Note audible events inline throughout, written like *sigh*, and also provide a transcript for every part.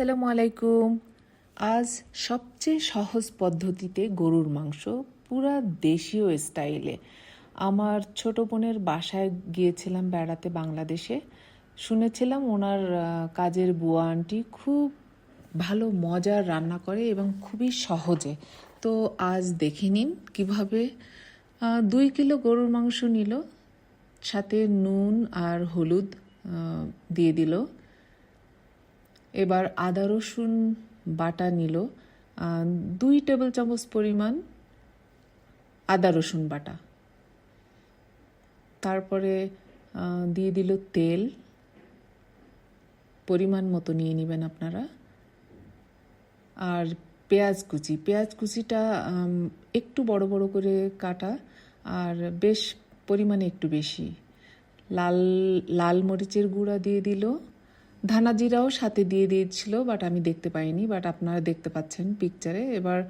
সালামু আলাইকুম। আজ সবচেয়ে সহজ পদ্ধতিতে গরুর মাংস পুরা দেশীয় স্টাইলে। আমার ছোট বোনের বাসায় গিয়েছিলাম বেড়াতে বাংলাদেশে। শুনেছিলাম ওনার কাজের বুয়া আন্টি খুব ভালো মজার রান্না করে এবং খুবই সহজে। তো আজ দেখে নিন কীভাবে দুই কিলো গরুর মাংস নিল, সাথে নুন আর হলুদ দিয়ে দিল। এবার আদা রসুন বাটা নিল। দুই টেবিল চামচ পরিমাণ আদা রসুন বাটা। তারপরে দিয়ে দিল তেল। পরিমাণ মতো নিয়ে নেবেন আপনারা। আর পেঁয়াজ কুচি। পেঁয়াজ কুচিটা একটু বড় বড় করে কাটা, আর বেশ পরিমাণে একটু বেশি। লাল লাল মরিচের গুঁড়া দিয়ে দিল। ধানা জিরাও সাথে দিয়ে দিয়েছিল বাট আমি দেখতে পাইনি বাট আপনারা দেখতে পাচ্ছেন পিকচারে এবার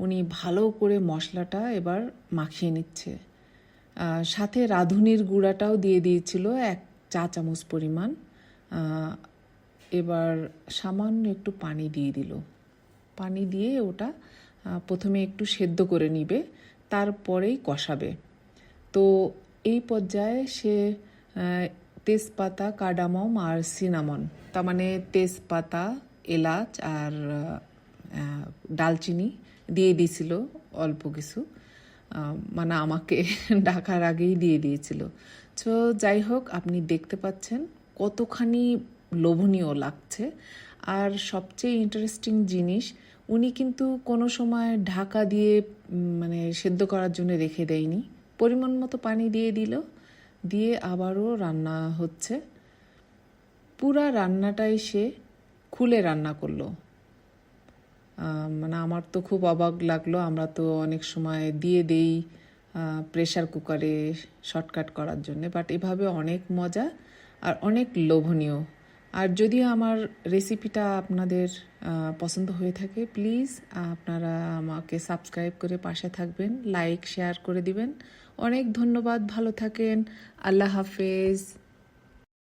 উনি ভালো করে মশলাটা এবার মাখিয়ে নিচ্ছে। সাথে রাঁধুনির গুঁড়াটাও দিয়ে দিয়েছিল এক চা চামচ পরিমাণ। এবার সামান্য একটু পানি দিয়ে দিল। পানি দিয়ে ওটা প্রথমে একটু সেদ্ধ করে নিবে, তারপরেই কষাবে। তো এই পর্যায়ে সে তেজপাতা কাডামম আর সিনামন। তার মানে তেজপাতা, এলাচ আর ডালচিনি দিয়ে দিয়েছিল অল্প কিছু। মানে আমাকে *laughs* ডাকার আগেই দিয়ে দিয়েছিল। তো যাই হোক, আপনি দেখতে পাচ্ছেন কতখানি লোভনীয় লাগছে। আর সবচেয়ে ইন্টারেস্টিং জিনিস, উনি কিন্তু কোনো সময় ঢাকা দিয়ে মানে সেদ্ধ করার জন্য রেখে দেয়নি। পরিমাণ মতো পানি দিয়ে দিল। দিয়ে আবারও রান্না হচ্ছে। পুরা রান্নাটাই সে খুলে রান্না করল। মানে আমার তো খুব অবাক লাগল। আমরা তো অনেক সময় দিয়ে দেই প্রেশার কুকারে শর্টকাট করার জন্যে। বাট এভাবে অনেক মজা আর অনেক লোভনীয় আর যদি আমার রেসিপিটা আপনাদের পছন্দ হয়ে থাকে প্লিজ আপনারা আমাকে সাবস্ক্রাইব করে পাশে থাকবেন লাইক শেয়ার করে দিবেন। অনেক ধন্যবাদ, ভালো থাকেন, আল্লাহ হাফেজ।